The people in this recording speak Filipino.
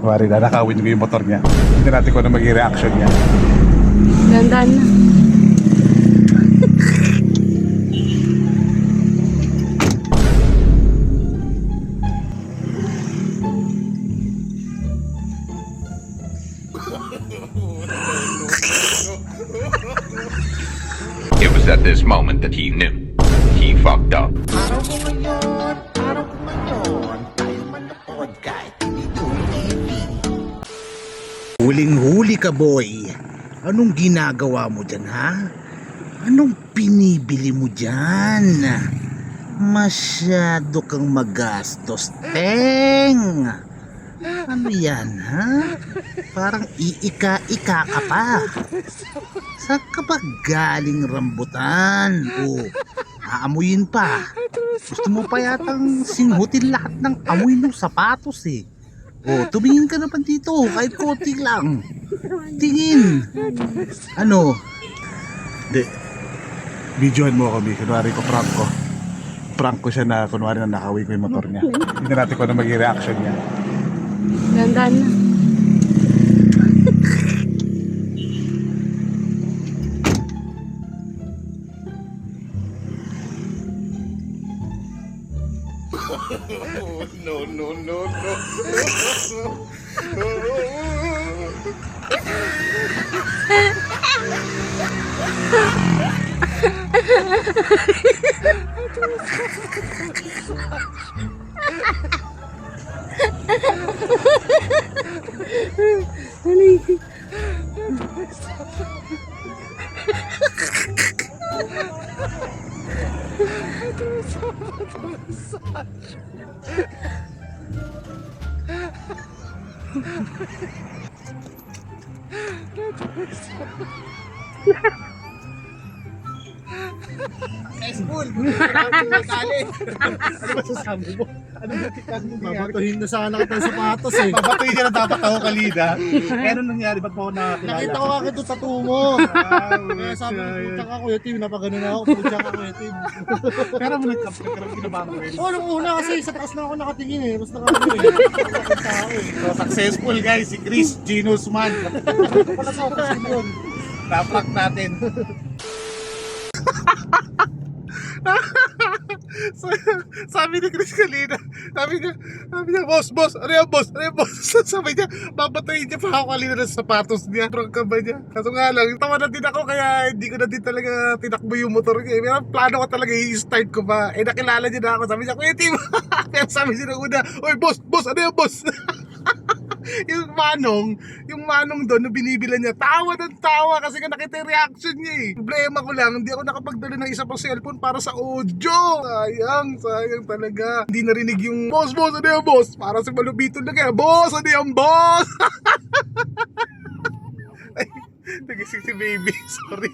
Wari na, nakawin ko yung motor niya. Hindi natin kung ano magiging reaction niya. Gandaan na. It was at this moment that he knew. He fucked up. Huling-huli ka boy Anong ginagawa mo dyan ha? Anong pinibili mo dyan? Masyado kang magastos, Teng! Ano yan, ha? Parang iika-ika ka pa. Saan ka ba galing rambutan? O, aamuyin pa. Gusto mo pa yatang singhutin lahat ng amoy ng sapatos eh. O, tumingin ka naman dito, kahit konti lang. Tingin. Ano? Hindi. Videohan mo Bi. Kunwari ko prank ko. Prank ko siya na kunwari na nakawin ko yung motor niya. Hindi natin kung ano magiging reaction niya. Gandaan na. oh, no, no, no, no. Ha ha ha! Ice bull! Ano ba sasabi mo? Babatuhin na sana kita ng sapatos eh. Babatuin niya na dapat ako kalida. Eh, ano nangyari? Ba't mo ako nakakilala? Nakita ko bakit yung tattoo mo. Kaya sabi ko, pucha ka kuya Tim, napagano na ako, pucha ka kuya Tim. Pero mo nagkaroon kinabahan ko rin. O, nung una kasi sa taas na ako nakatingin eh. Basta nakano eh. So, successful guys, si Chris Genus Man. Pala sa oras yun. Naprak natin. Sabi ni Chris kanina, sabi niya, sabi niya, boss, boss, ano yan, boss, ano yan, boss? sabi niya, babatayin niya pa ako kanina ng sapatos niya. Trunk ka ba niya? Kaso nga lang, tawa na din ako, kaya hindi ko na din talaga tinakbo yung motor niya. Pero plano ko talaga, i-start ko ba? Eh, nakilala niya na ako. Sabi niya, Kuya Tim, pero sabi niya na una, Oy, boss, boss, ano yan, boss? yung manong, yung manong doon na binibilan niya, tawa ng tawa kasi nga nakita yung reaction niya eh. Problema ko lang, hindi ako nakapagdala ng isa pang cellphone para sa audio. Sayang, sayang talaga. Hindi narinig yung, boss, boss, ano yan, boss? Para sa malubito na kaya, boss, ano yan, boss? Nagising si baby, sorry.